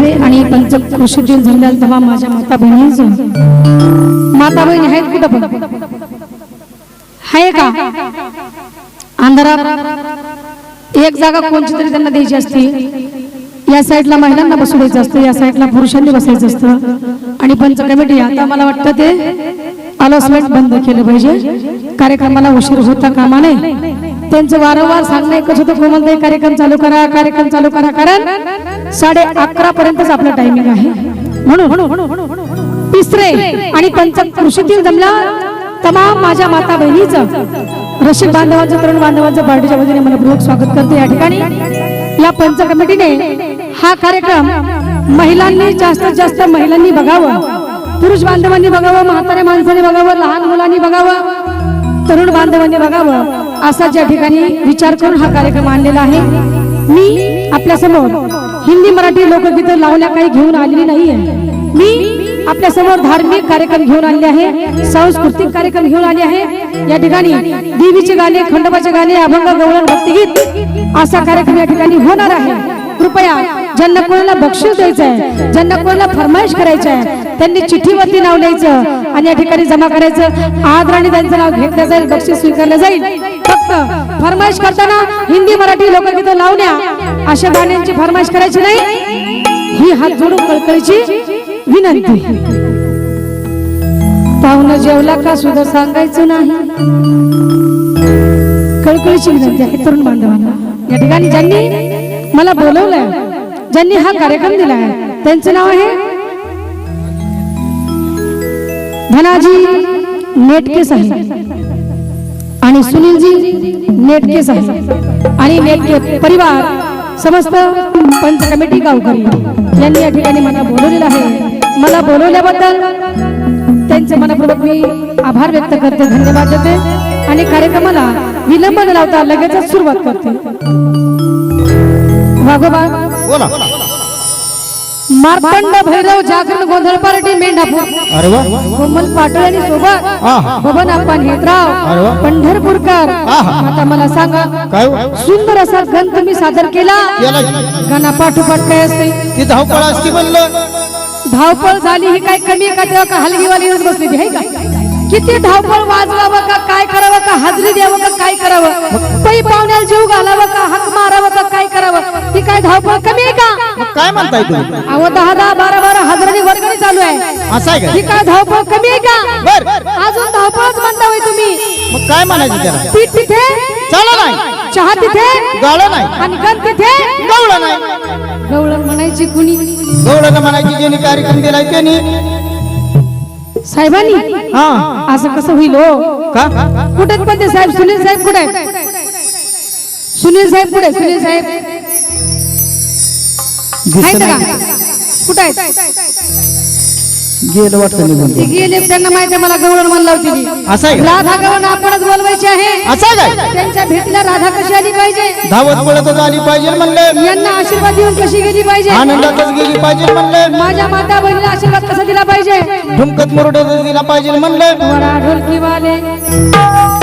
तिसरे आणि पंच कृषी दिन तेव्हा माझ्या माता बहिणींचं माता बहिणी आहेत कुठं पण? आहे का? अंधारात एक जागा कोणची तरी त्यांना द्यायची असते. या साईडला महिलांना बसू द्यायचं असतं या साईडला पुरुषांनी बसायचं असतं. आणि पंच कमिटी आता मला वाटतं ते अलॉसमेंट बंद केलं पाहिजे. कार्यक्रमाला उशीर होता कामा नये. त्यांचं वारंवार सांगणं एकच होतं कोमलताई कार्यक्रम चालू करा कार्यक्रम चालू करा कारण साडे अकरा पर्यंतच आपलं टायमिंग आहे. म्हणून तिसरे आणि पंच कृषीतील जमला तमाम माझ्या माता बहिणीचं रसिक बांधवांचं तरुण बांधवांचं पार्टीच्या वतीने मनपूर्वक स्वागत करते. या ठिकाणी या पंच कमिटीने हा कार्यक्रम महिलांनी जास्तीत जास्त महिलांनी बघावं पुरुष बांधवांनी बघावं म्हाताऱ्या माणसांनी बघावं लहान मुलांनी बघावं तरुण बांधवांनी बघावं असा ज्या ठिकाणी विचार करून हा कार्यक्रम आणलेला आहे. मी आपल्यासमोर हिंदी मराठी लोकगीतं लावण्या काही घेऊन आलेली नाहीये. मी आपल्यासमोर धार्मिक कार्यक्रम घेऊन आले आहे सांस्कृतिक कार्यक्रम घेऊन आले आहे. या ठिकाणी देवीचे गाणे खंडोबाचे गाणे अभंग गवळण भक्तिगीत असा कार्यक्रम या ठिकाणी होणार आहे. कृपया ज्यांना कोणाला बक्षीस द्यायचं आहे ज्यांना कोणाला फरमाईश करायचं आहे त्यांनी चिठ्ठीवरती नाव लिहायचं आणि या ठिकाणी जमा करायचं. आदराने त्यांचं नाव घेतलं जाईल बक्षीस स्वीकारलं जाईल. फक्त फरमाईश करताना हिंदी मराठी लोकगीतं लावण्या अशा गाण्यांची फरमाईश करायची नाही. ही हात जोडून कळकळीची विनंती. पाहुणं जेवला का सुद्धा सांगायचं नाही? कळकळीची विनंती आहे तरुण बांधवांना. या ठिकाणी ज्यांनी मला बोलवलंय ज्यांनी हा कार्यक्रम दिलाय त्यांचं नाव आहे धनाजी नेटके साहेब आणि सुनीलजी नेटके साहेब आणि नेटके परिवार समस्त पंच कमिटी गावकरी यांनी या ठिकाणी मला बोलवलेलं आहे. मला बोलवल्याबद्दल त्यांचे मनपूर्वक मी आभार व्यक्त करते धन्यवाद देते आणि कार्यक्रमाला विलंब न लावता लगेचच सुरुवात करते. वाघोबा बोला। मार्तंड भैरव जागरण गोंधळ पार्टी मेंढापूर। कोमल पाटोळे आणि सोबत. बबन आप्पा अरे वा. हेदराव पंढरपूरकर. आता मला सांगा हो? सुंदर असा गण तुम्ही सादर केला? गाणा पाठोपाठ काय असते? ती धावपळ असती म्हणलं. धावपळ झाली ही काय कमी आहे का? तेव्हा का हलगीवालीच बसली ती, है का? किती धावपळ वाजवावं का काय करावं का हाजरी द्यावं का काय करावं? पै पाहुण्याला जीव घालावं का हाक मारावं का काय करावं? ही काय धावपळ कमी आहे का? काय म्हणताय तुम्ही? अहो दहा दहा बारा बारा हजारांनी वर्गणी चालू आहे. असं आहे ही का काय धावपळ कमी आहे का? बर. अजून धावपळच म्हणता होय तुम्ही. मग काय म्हणायचं त्याला? पीठ तिथे? चला नाही. चहा तिथे? गाळं नाही. आणि गण तिथे? गवळं नाही. गवळण म्हणायची कुणी? गवळं म्हणायची ज्यांनी कार्यक्रम दिलाय त्यांनी. साहेबांनी? हा. असं कसं होईल हो? का? कुठे पण ते साहेब? सुनील साहेब कुठे सुनील साहेब कुठे? सुनील साहेब? कुठे आहेत? गेलं वाटतं निघून ते गेले त्यांना माहिती आहे मला गवळण म्हणला होती ती. असं आहे का? राधा गवळण आपणच बोलवायची आहे. असं आहे काय त्यांच्या भेटीला राधा कशी आली पाहिजे? धावत पळतच आली पाहिजे म्हणलं. यांना आशीर्वाद देऊन कशी गेली पाहिजे? आनंदातच गेली पाहिजे म्हणलं. माझ्या माता बहिणीला आशीर्वाद कसा दिला पाहिजे? ठुमकत मुरडतच दिला पाहिजे म्हणलं. वडा ढोलकी वाले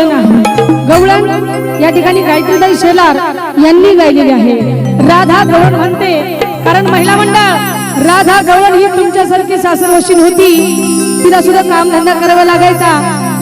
गवळण. आहे गवळण या ठिकाणी गायत्रीबाई शेलार यांनी गायलेली आहे. राधा गवळण म्हणते कारण महिला मंडळ राधा गवळण ही तुमच्यासारखी सासरवशीन होती. तिला सुद्धा कामधंदा करावा लागायचा.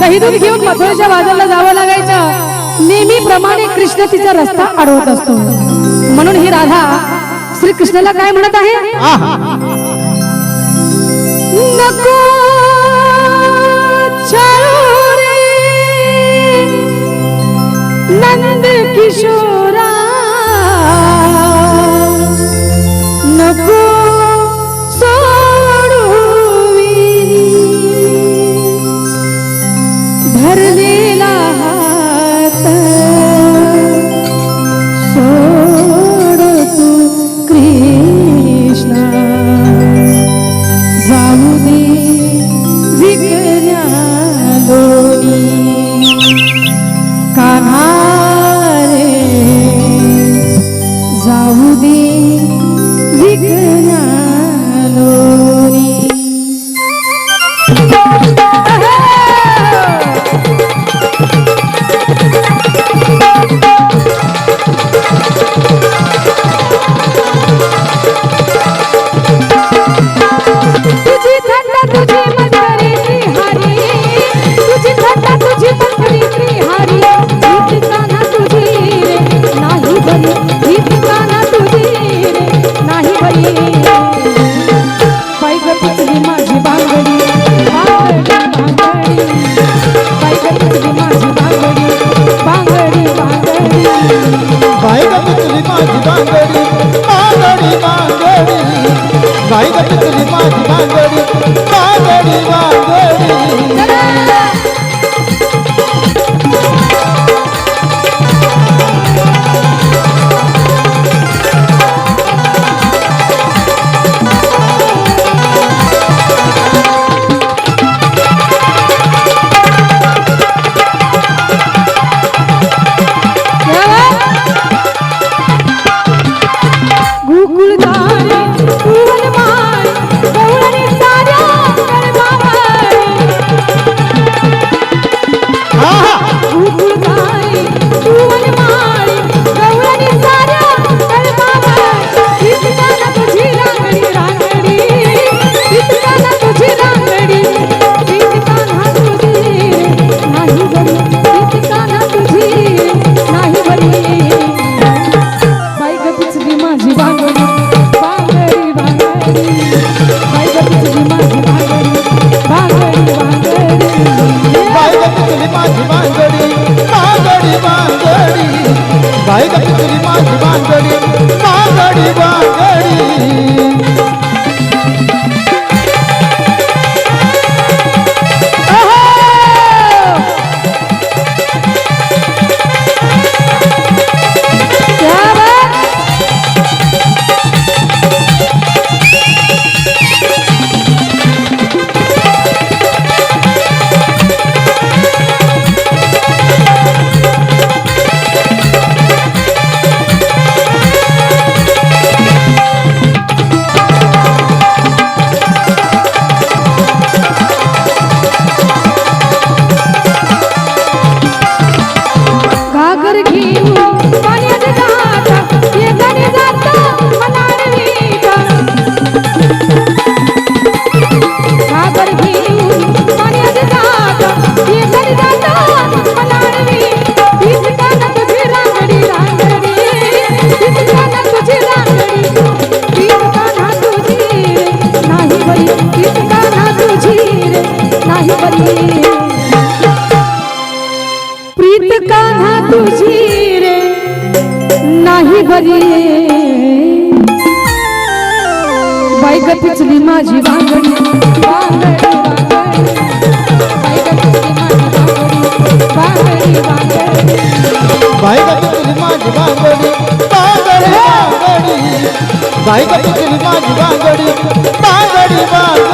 दही दूध घेऊन मथुरेच्या बाजारला जावं लागायचं. नेहमीप्रमाणे कृष्ण तिचा रस्ता अडवत असतो. म्हणून ही राधा श्री कृष्णाला काय म्हणत आहे? नको show. प्रीत कान्हा तुझी रे नाही बरी बायक पिचली माझी वांगडी माझी वांगडी वांगडी बायक